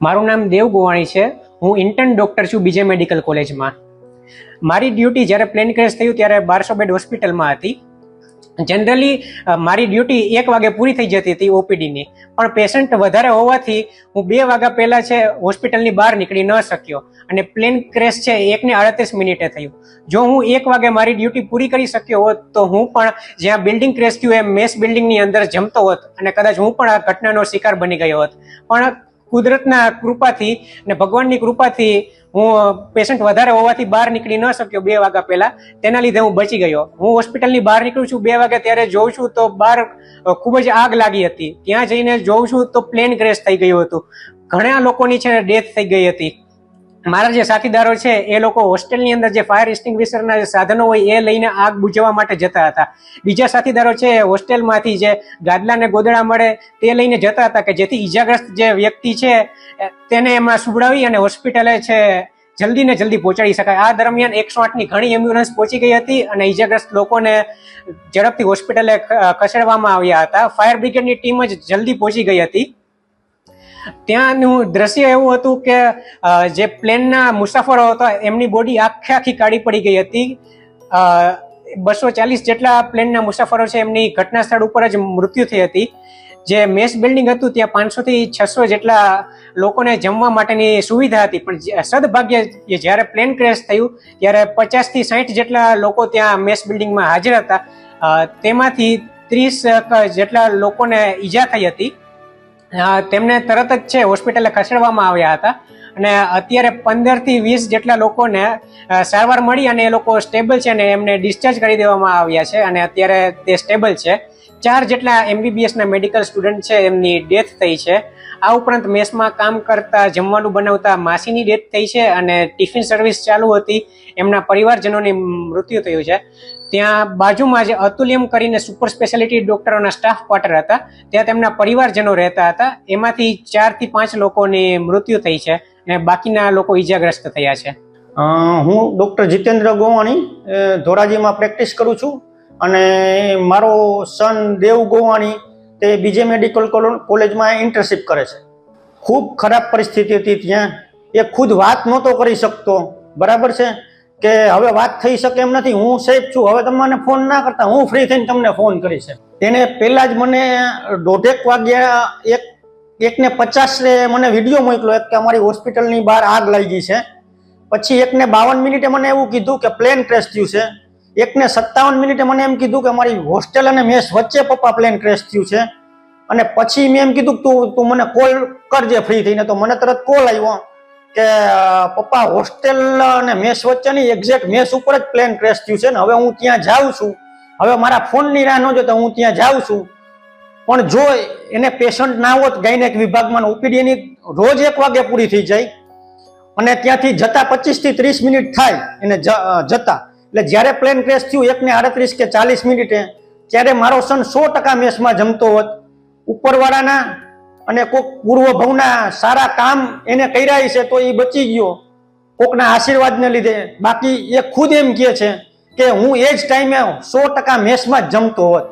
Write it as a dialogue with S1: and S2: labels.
S1: મારું નામ દેવ ગોવાણી છે. હું ઇન્ટર્ન ડોક્ટર છું બીજે મેડિકલ કોલેજમાં મારી ડ્યુટી જ્યારે પ્લેન ક્રેશ થયું ત્યારે બારસો બેડ હોસ્પિટલમાં હતી. જનરલી મારી ડ્યુટી એક વાગે પૂરી થઈ જતી હતી ઓપીડીની પણ પેશન્ટ વધારે હોવાથી હું બે વાગ્યા પહેલાં છે હોસ્પિટલની બહાર નીકળી ન શક્યો. અને પ્લેન ક્રેશ છે એકને અડત્રીસ મિનિટે થયું. જો હું એક વાગે મારી ડ્યુટી પૂરી કરી શક્યો હોત, તો હું પણ જ્યાં બિલ્ડિંગ ક્રેશ થયું એ મેસ બિલ્ડિંગની અંદર જમતો હોત અને કદાચ હું પણ આ ઘટનાનો શિકાર બની ગયો હોત. પણ કુદરતના કૃપાથી અને ભગવાનની કૃપાથી હું પેશન્ટ વધારે હોવાથી બહાર નીકળી ન શક્યો બે વાગ્યા પહેલા. તેના લીધે હું બચી ગયો. હું હોસ્પિટલની બહાર નીકળું છું બે વાગે ત્યારે જોઉં છું તો બહાર ખૂબ જ આગ લાગી હતી. ત્યાં જઈને જોઉં છું તો પ્લેન ક્રેશ થઈ ગયું હતું. ઘણા લોકોની છે ડેથ થઈ ગઈ હતી. મારા જે સાથીદારો છે, એ લોકો હોસ્ટેલની અંદર જે ફાયર એક્સ્ટિંગ્વિશરના જે સાધનો હોય, એ લઈને આગ બુઝાવવા માટે જતા હતા. બીજા સાથીદારો છે, એ હોસ્ટેલમાંથી જે ગાદલાને ગોદડા મળે, તે લઈને જતા હતા કે જેથી ઈજાગ્રસ્ત જે વ્યક્તિ છે તેને એમાં સુવડાવી અને હોસ્પિટલે છે, જલ્દી ને જલ્દી પહોંચાડી શકાય. આ દરમિયાન એકસો આઠની ઘણી એમ્બ્યુલન્સ પહોંચી ગઈ હતી અને ઈજાગ્રસ્ત લોકોને ઝડપથી હોસ્પિટલે ખસેડવામાં આવ્યા હતા. ફાયર બ્રિગેડની ટીમ જ જલ્દી પહોંચી ગઈ હતી. ત્યાંનું દ્રશ્ય એવું હતું કે જે પ્લેનના મુસાફરો હતા, એમની બોડી આખે આખી કાળી પડી ગઈ હતી. બસો ચાલીસ જેટલા પ્લેનના મુસાફરો છે, એમની ઘટના સ્થળ ઉપર જ મૃત્યુ થઈ હતી. જે મેસ બિલ્ડિંગ હતું, ત્યાં પાંચસો થી છસો જેટલા લોકોને જમવા માટેની સુવિધા હતી. પણ સદભાગ્ય જ્યારે પ્લેન ક્રેશ થયું, ત્યારે પચાસથી સાઠ જેટલા લોકો ત્યાં મેસ બિલ્ડિંગમાં હાજર હતા. તેમાંથી ત્રીસ જેટલા લોકોને ઈજા થઈ હતી. તેમને તરત જ છે, હોસ્પિટલે ખસેડવામાં આવ્યા હતા. અને અત્યારે પંદરથી વીસ જેટલા લોકોને સારવાર મળી અને એ લોકો સ્ટેબલ છે અને એમને ડિસ્ચાર્જ કરી દેવામાં આવ્યા છે. અને અત્યારે તે સ્ટેબલ છે. ચાર જેટલા એમબીબીએસ ના મેડિકલ સ્ટુડન્ટ છે, એમની ડેથ થઈ છે. આ ઉપરાંત મેસમાં કામ કરતા, જમવાનું બનાવતા, માસીની ડેથ થઈ છે અને ટિફિન સર્વિસ ચાલુ હતી. એમના પરિવારજનોની મૃત્યુ થયું છે. ત્યાં બાજુમાં જે અતુલ્યમ કરીને સુપર સ્પેશિયાલિટી ડોક્ટરોના સ્ટાફ ક્વાર્ટર હતા. ત્યાં તેમના પરિવારજનો રહેતા હતા. એમાંથી ચારથી પાંચ લોકોની મૃત્યુ થઈ છે અને બાકીના લોકો ઈજાગ્રસ્ત થયા છે.
S2: હું ડૉક્ટર જીતેન્દ્ર ગોવાણી ધોરાજીમાં પ્રેક્ટિસ કરું છું. અને મારો સન દેવ ગોવાણી તે બીજે મેડિકલ કોલો- કોલેજમાં ઇન્ટર્નશીપ કરે છે. ખૂબ ખરાબ પરિસ્થિતિ હતી ત્યાં. એ ખુદ વાત નહોતો કરી શકતો. બરાબર છે? કે હવે વાત થઈ શકે એમ નથી. હું સેફ છું. હવે તમને ફોન ના કરતા. હું ફ્રી થઈને તમને ફોન કરીશ એને પહેલાં જ મને દોઢેક વાગ્યા એક, એકને પચાસે મને વીડિયો મોકલો એક કે અમારી હોસ્પિટલની બહાર આગ લાગી છે. પછી એકને બાવન મિનિટે મને એવું કીધું કે પ્લેન ક્રેશ થયું છે. એકને સત્તાવન મિનિટે મને એમ કીધું કે મારી હોસ્ટેલ અને મેસ વચ્ચે પપ્પા પ્લેન ક્રેશ થયું છે. અને પછી મેં એમ કીધું તું તું મને કોલ કરજે ફ્રી થઈને. તો મને તરત કોલ આવ્યો કે પપ્પા, હોસ્ટેલ અને મેસ વચ્ચેની એક્ઝેક્ટ મેસ ઉપર જ પ્લેન ક્રેશ થયું છે ને. હવે હું ત્યાં જાઉં છું. હવે મારા ફોનની રાહ ન જોતા હું ત્યાં જાઉં છું. પણ જો એને પેશન્ટ ના હોત ગાયનેક વિભાગમાં ઓપીડીની રોજ એક વાગે પૂરી થઈ જાય. અને ત્યાંથી જતા પચીસથી ત્રીસ મિનિટ થાય એને જતા. એટલે જ્યારે પ્લેન ક્રેશ થયું, એકને આડત્રીસ કે ચાલીસ મિનિટે, ત્યારે મારો સન સો ટકા મેસમાં જમતો હોત. ઉપરવાળાના અને કોઈક પૂર્વ ભવના સારા કામ એને કર્યા છે તો એ બચી ગયો. કોકના આશીર્વાદને લીધે. બાકી એ ખુદ એમ કહે છે કે હું એ જ ટાઈમે સો ટકા મેસમાં જ જમતો હોત.